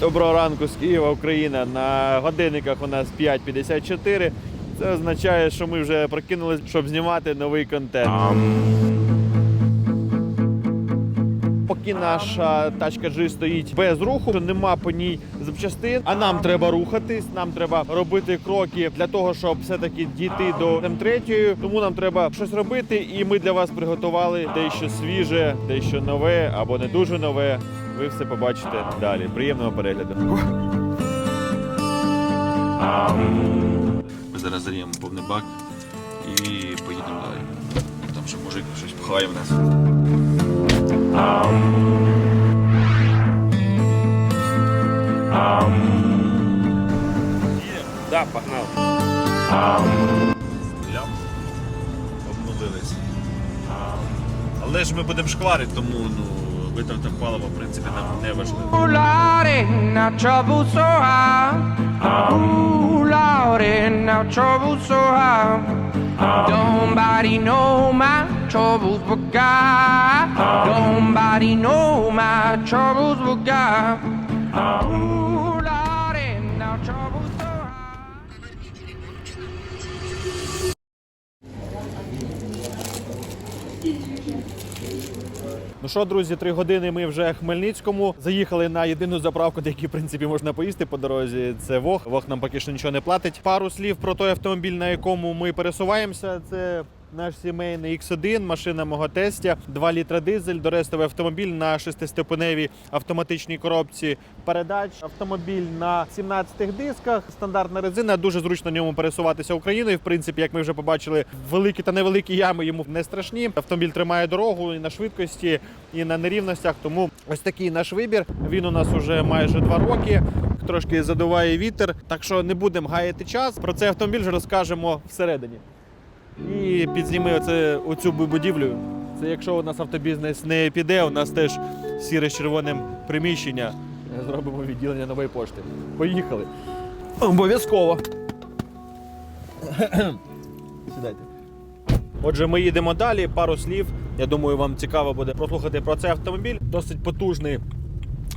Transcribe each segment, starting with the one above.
Доброго ранку з Києва, Україна. На годинниках у нас 5.54. Це означає, що ми вже прокинулись, щоб знімати новий контент. Поки наша тачка G стоїть без руху, нема по ній запчастин, а нам треба рухатись, нам треба робити кроки для того, щоб все-таки дійти до М3. Тому нам треба щось робити, і ми для вас приготували дещо свіже, дещо нове або не дуже нове. Ви все побачите далі. Приємного перегляду. Ми зараз заріємо повний бак і поїдемо далі. Там ще мужик щось пхає в нас. Да, погнал. Лям. Обнулились. Але ж ми будемо шкварити, тому ну, витрата палива, в принципі, нам не важливо. Ooh, Lordy, now trouble so high. Ooh, Lordy, now trouble so high. Nobody know my troubles but God. Nobody know my troubles but God. Ooh, Ну що, друзі, три години ми вже в Хмельницькому. Заїхали на єдину заправку, де які, в принципі, можна поїсти по дорозі. Це Вог. Вог нам поки що нічого не платить. Пару слів про той автомобіль, на якому ми пересуваємося. Це наш сімейний X1, машина мого тестя, 2 літра дизель, дорестовий автомобіль на шестиступеневій автоматичній коробці передач. Автомобіль на 17 дисках, стандартна резина. Дуже зручно ньому пересуватися Україною. В принципі, як ми вже побачили, великі та невеликі ями йому не страшні. Автомобіль тримає дорогу і на швидкості, і на нерівностях. Тому ось такий наш вибір. Він у нас уже майже два роки. Трошки задуває вітер, так що не будемо гаяти час. Про цей автомобіль вже розкажемо всередині. І підзніми оце, оцю будівлю. Це якщо у нас автобізнес не піде, у нас теж сіре з червоним приміщення. Зробимо відділення нової пошти. Поїхали. Обов'язково. Сідайте. Отже, ми їдемо далі. Пару слів. Я думаю, вам цікаво буде прослухати про цей автомобіль. Досить потужний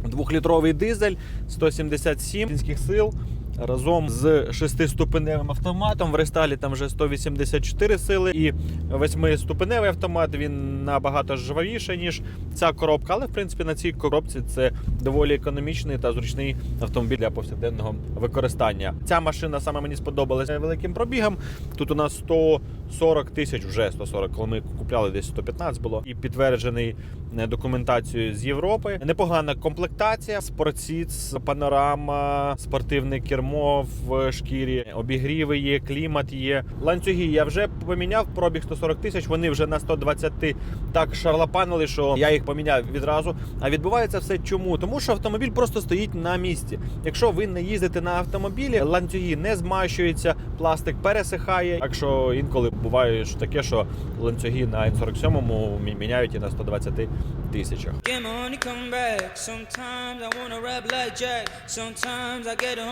двохлітровий дизель, 177 кінських сил. Разом з шестиступеневим автоматом в рестайлі там вже 184 сили і восьмиступеневий автомат. Він набагато жвавіший, ніж ця коробка. Але в принципі на цій коробці це доволі економічний та зручний автомобіль для повсякденного використання. Ця машина саме мені сподобалася великим пробігом. Тут у нас 140 тисяч, вже 140, коли ми купляли десь 115 було і підтверджений е, документацією з Європи. Непогана комплектація, спортсіц, панорама, спортивне кермо в шкірі, обігріви є, клімат є. Ланцюги я вже поміняв пробіг 140 тисяч. Вони вже на 120 так шарлапанили, що я їх поміняв відразу. А відбувається все чому? Тому що автомобіль просто стоїть на місці. Якщо ви не їздите на автомобілі, ланцюги не змащуються, пластик пересихає. Так що інколи буває ж таке, що ланцюги на N47 мі- міняють і на 120 тисячах. Sometimes I get a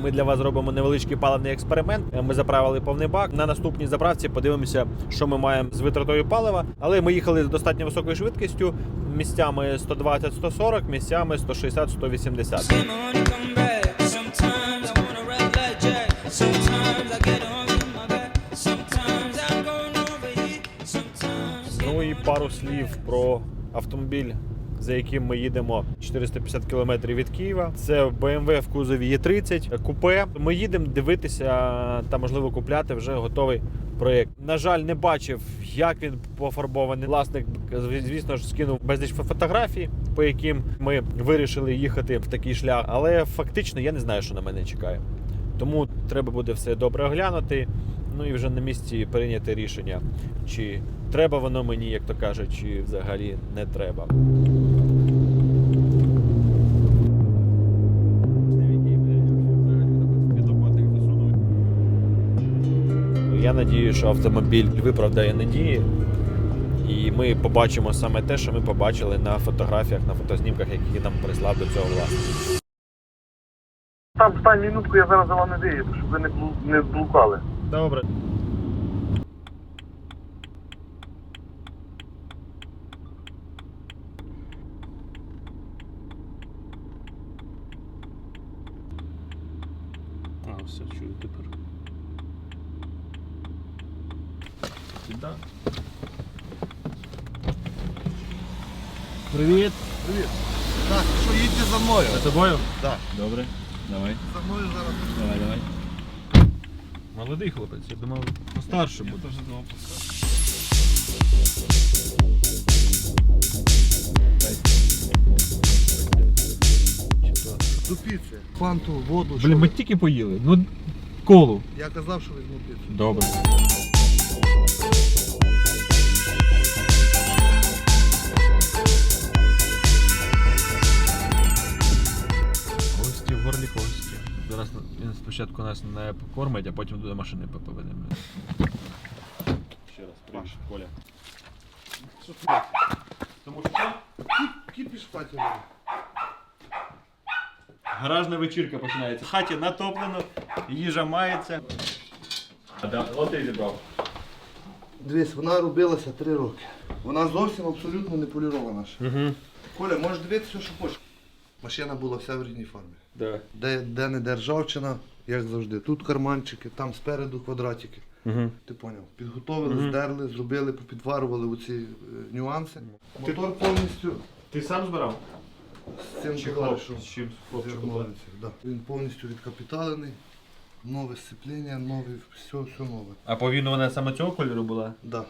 Ми для вас зробимо невеличкий паливний експеримент. Ми заправили повний бак. На наступній заправці подивимося, що ми маємо з витратою палива. Але ми їхали з достатньо високою швидкістю, місцями 120-140, місцями 160-180. Get money, come back. Sometimes I wanna rap like Jack. Sometimes I get a hump in my back. Sometimes I'm going over here. Sometimes. Ну і пару слів про автомобіль. За яким ми їдемо 450 км від Києва. Це BMW в кузові Е30 купе. Ми їдемо дивитися та можливо купляти вже готовий проєкт. На жаль, не бачив, як він пофарбований. Власник, звісно ж, скинув безліч фотографій, по яким ми вирішили їхати в такий шлях. Але фактично я не знаю, що на мене чекає. Тому треба буде все добре оглянути. Ну і вже на місці прийняти рішення, чи треба воно мені, як то кажуть, чи взагалі не треба. надію, що автомобіль виправдає надії. І ми побачимо саме те, що ми побачили на фотографіях, на фотознімках, які нам прислав до цього власник. Там стань минутку, я зараз за вами виїду, щоб ви не, бл... не блукали. Добре. А, все, чую тепер. Сюда. Привіт! Так, що їдьте за мною? За тобою? Так. Добре. Давай. За мною зараз. Давай, давай. Молодий хлопець, я думав, постарше буде. Я теж думав До піци. Фанту, воду. Блін, ми тільки поїли. Ну, колу. Я казав, що візьму піцу. Добре. Гості в горлі гості. Зараз він спочатку нас не покормить, а потім до машини поведемо. Ще раз, привіт, Коля. Тому що? Кіпіш в хаті. Гаражна вечірка починається. В хаті натоплено, їжа мається. А да, от ти зібрав. Дивись, вона робилася три роки. Вона зовсім абсолютно не полірована. ще. Угу. Коля, можеш дивитися, що хочеш. Машина була вся в рідній формі. Да. Де, де не державчина, як завжди. Тут карманчики, там спереду квадратики. Угу. Ти поняв? Підготовили, здерли, зробили, попідварували оці е, нюанси. Мотор повністю Ти сам збирав? з цим Чи товаришем. хлоп? З чим? З Хлопчик Ярмолинців, да. Він повністю відкапіталений, нове сцеплення, нове, все, все нове. А повинна вона саме цього кольору була? Да.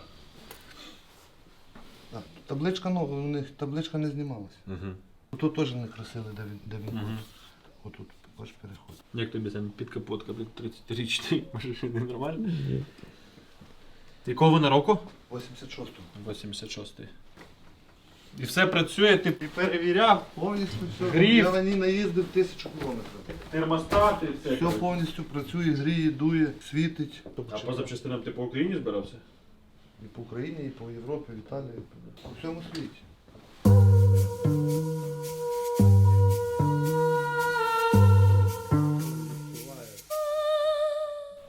Да. Табличка нова, у них табличка не знімалася. Угу. Тут теж не красили, де він, де він Мгм. був. Отут, бачиш, переход. Як тобі сам підкапотка, блін, 30-річний машини нормально? Якого вона року? 86-го. 86-й. І все працює, ти перевіряв Повністю все. Гриф. Я на ній наїздив тисячу кілометрів. термостати, все. Все повністю працює, гріє, дує, світить. А по запчастинам ти по Україні збирався? І по Україні, і по Європі, в Італії, по всьому світі.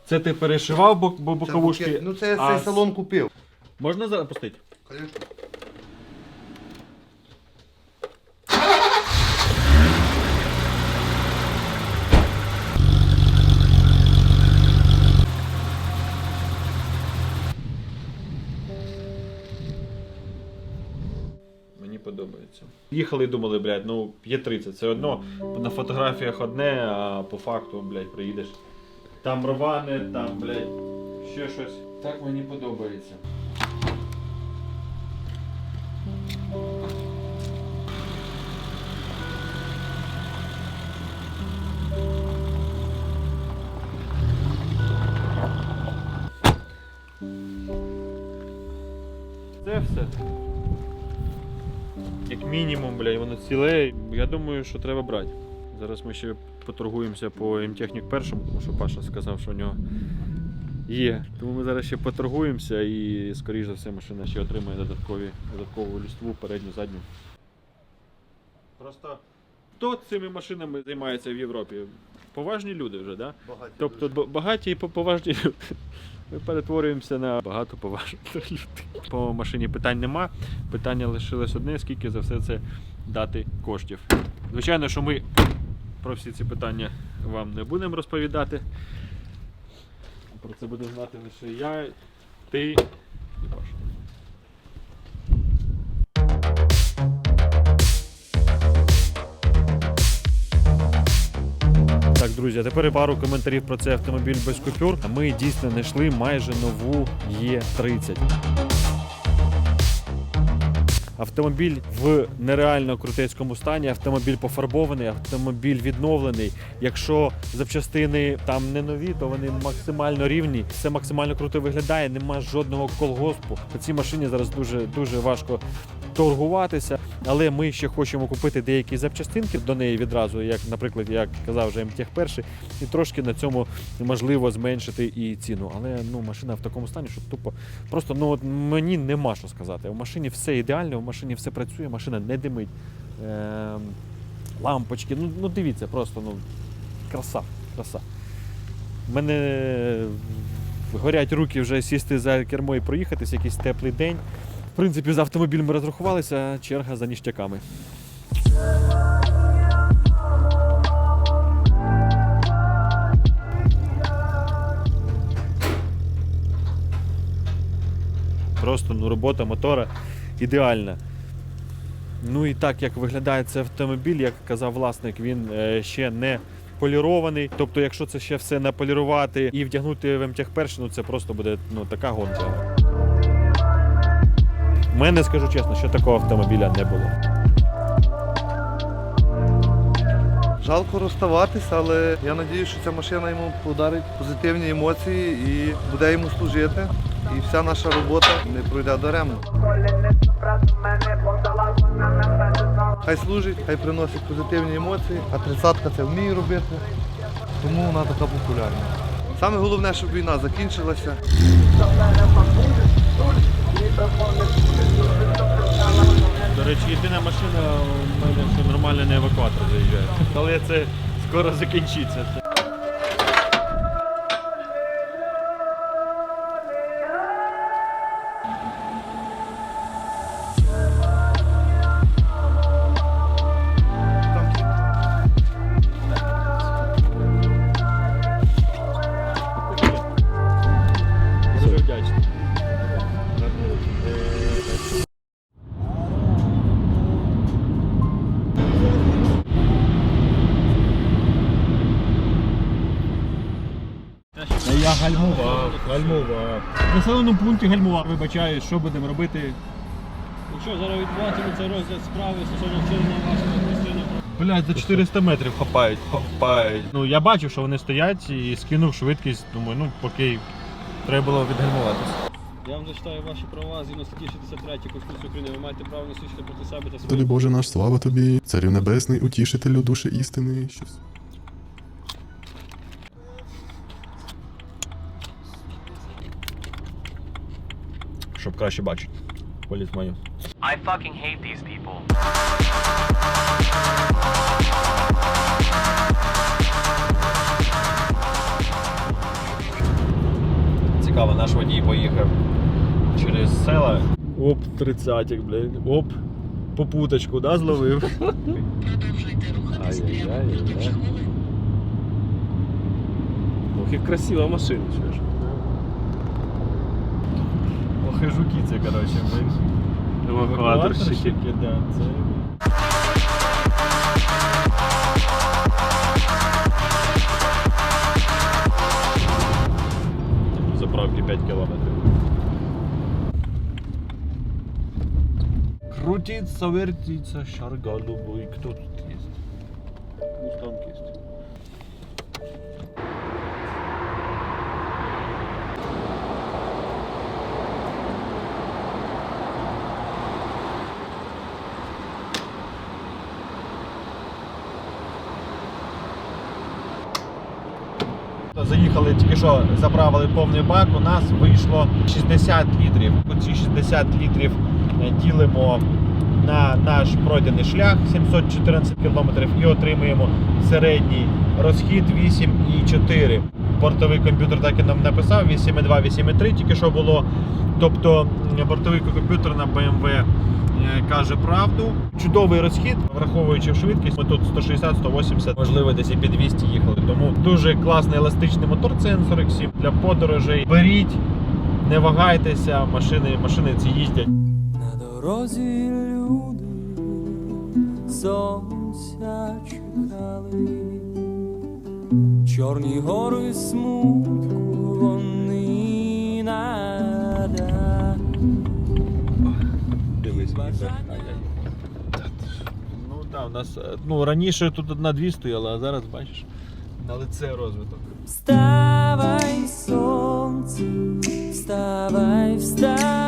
Це ти перешивав бо, бо Це боковушки. букет- Ну це я а цей салон купив. Можна запустити? Звісно. Мені подобається. Їхали і думали, блядь, ну є 30, це одно. На фотографіях одне, а по факту, блядь, приїдеш. Там рване, там, блядь, ще щось. Так мені подобається. Ціле. Я думаю, що треба брати. Зараз ми ще поторгуємося по МТехнік першому, тому що Паша сказав, що у нього є. Тому ми зараз ще поторгуємося і, скоріш за все, машина ще отримає додаткові, додаткову ліству передню, задню. Просто хто цими машинами займається в Європі? Поважні люди вже, да? Багаті Тобто б- багаті і поважні люди. Ми перетворюємося на багато поважних людей. По машині питань нема. Питання лишилось одне, скільки за все це дати коштів. Звичайно, що ми про всі ці питання вам не будемо розповідати. Про це буде знати лише я, ти і Паша. Так, друзі, а тепер пару коментарів про цей автомобіль без купюр. Ми дійсно знайшли майже нову Є30. Автомобіль в нереально крутецькому стані, автомобіль пофарбований, автомобіль відновлений. Якщо запчастини там не нові, то вони максимально рівні. Все максимально круто виглядає, нема жодного колгоспу. По цій машині зараз дуже дуже важко торгуватися, але ми ще хочемо купити деякі запчастинки до неї відразу, як, наприклад, як казав вже МТЕХ перший, і трошки на цьому можливо зменшити і ціну. Але ну машина в такому стані, що тупо просто ну от мені нема що сказати. У машині все ідеально, у машині все працює, машина не димить. Ем, лампочки. Ну, ну дивіться, просто ну краса, краса. У мене горять руки вже сісти за кермо і проїхатись якийсь теплий день принципі, за автомобіль ми розрахувалися, черга за ніштяками. Просто ну, робота мотора ідеальна. Ну і так, як виглядає цей автомобіль, як казав власник, він е, ще не полірований. Тобто, якщо це ще все наполірувати і вдягнути в МТХ першину, це просто буде ну, така гонка. У мене, скажу чесно, що такого автомобіля не було. Жалко розставатись, але я сподіваюся, що ця машина йому подарить позитивні емоції і буде йому служити. І вся наша робота не пройде даремно. Хай служить, хай приносить позитивні емоції, а тридцятка це вміє робити, тому вона така популярна. Саме головне, щоб війна закінчилася. До речі, єдина машина у мене, що нормально евакуатор заїжджає. Але це скоро закінчиться. Я гальмував, гальмував. В населеному пункті гальмував. Вибачаю, що будемо робити. Ну що, зараз відбуватиметься розгляд справи стосовно вчинення вашого Кристини. Блять, за 400 метрів хапають, хапають. Ну я бачив, що вони стоять і скинув швидкість. Думаю, ну поки треба було відгальмуватися. Я вам зачитаю ваші права згідно статті 63 Конституції України. Ви маєте право не свідчити проти себе та Тобі, своїх. Боже наш, слава тобі, царю небесний, утішителю душі істини. Що... Щоб краще бачити. Політ мою. I fucking hate these people. Цікаво, наш водій поїхав через села. Оп, тридцятик, блядь. Оп. Попуточку, да, зловив. Ай-яй-яй. Ох, і красива машина, чуєш хижуки це, коротше, ми. Евакуаторщики. Да, це... Заправки 5 кілометрів. Крутиться, вертиться, шар голубой, кто Заїхали тільки що заправили повний бак. У нас вийшло 60 літрів. Оці 60 літрів е, ділимо на наш пройдений шлях 714 кілометрів і отримуємо середній розхід 8,4. Бортовий комп'ютер так і нам написав 8,2, 8,3 тільки що було. Тобто бортовий комп'ютер на BMW каже правду. Чудовий розхід, враховуючи швидкість. Ми тут 160-180, можливо, десь і під 200 їхали. Тому дуже класний еластичний мотор CN47 для подорожей. Беріть, не вагайтеся, машини, машини ці їздять. На дорозі люди сонця чекали, чорні гори смутку вони надають. Ну так, у нас е, ну, раніше тут одна дві стояла, а зараз бачиш на лице розвиток. Вставай, сонце, вставай, вставай,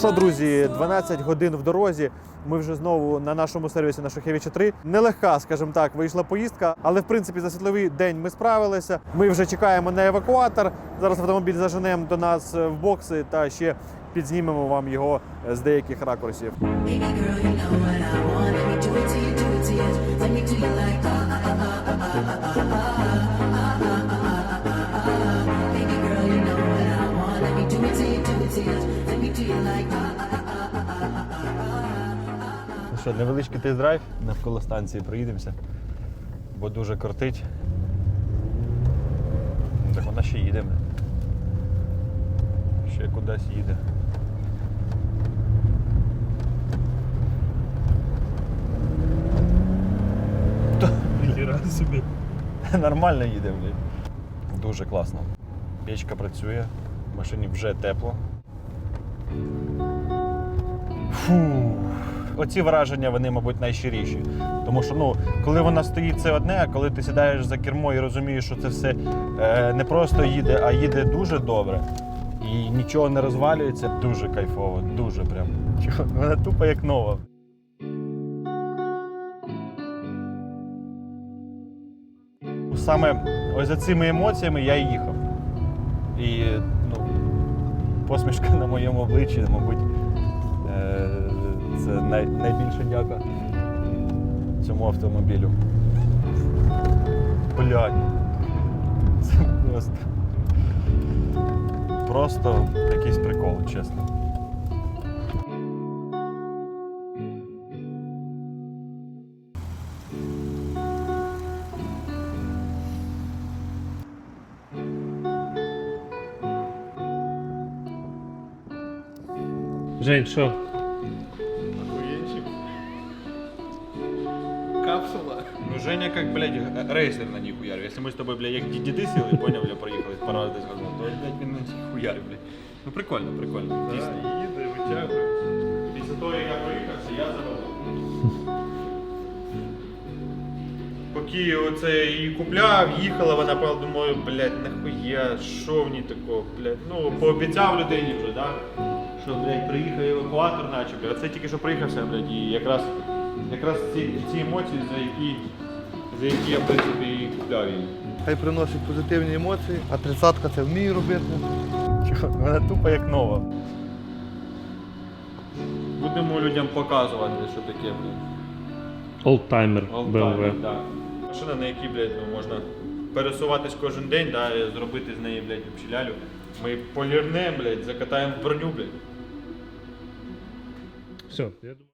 що, друзі, 12 годин в дорозі. Ми вже знову на нашому сервісі на Шухевича 3. Нелегка, скажімо так, вийшла поїздка, але в принципі за світловий день ми справилися. Ми вже чекаємо на евакуатор. Зараз автомобіль заженемо до нас в бокси та ще підзнімемо вам його з деяких ракурсів. Baby girl, you know what I want. Ah. що, невеличкий тест-драйв, навколо станції проїдемося, бо дуже кортить. Ну, Так вона ще їде. Ще кудись їде. Собі. Нормально їде, блядь. Дуже класно. Печка працює, в машині вже тепло. Фу. Оці враження, вони, мабуть, найщиріші. Тому що, ну, коли вона стоїть, це одне, а коли ти сідаєш за кермо і розумієш, що це все е, не просто їде, а їде дуже добре. І нічого не розвалюється, дуже кайфово, дуже прям. Вона тупо як нова. Саме ось за цими емоціями я і їхав. І посмішка на моєму обличчі, мабуть, е, це най, найбільша дяка цьому автомобілю. Блядь. Це просто. Просто якийсь прикол, чесно. Жень, що? Капсула. Ну, Женя как, блядь, рейсер на них хуярив. Если мы с тобой, блядь, як діди сіли, поняв, бля, проїхали, раз десь газон, то, блядь, він на них хуярив, блядь. Ну, прикольно, прикольно. Дійсно. їде, витягує. Після того, як я проїхався, я задоволений. Поки оце її купляв, їхала, вона пала, думаю, блядь, нахуя, що в ній такого, блядь. Ну, пообіцяв людині вже, да? Що, блядь, приїхав евакуатор, наче, блядь. Оце тільки що приїхався, блядь, і якраз, якраз ці, ці емоції, за які, за які я, в принципі, і купляв її. Хай приносить позитивні емоції, а тридцятка це вміє робити. Чого? Вона тупо як нова. Будемо людям показувати, що таке, блядь. Олдтаймер Алтаймер, да. Машина, на якій, блядь, ну, можна пересуватись кожен день, да, і зробити з неї, блядь, лялю. Ми полірнемо, блядь, закатаємо в броню, блядь. Все, я думаю.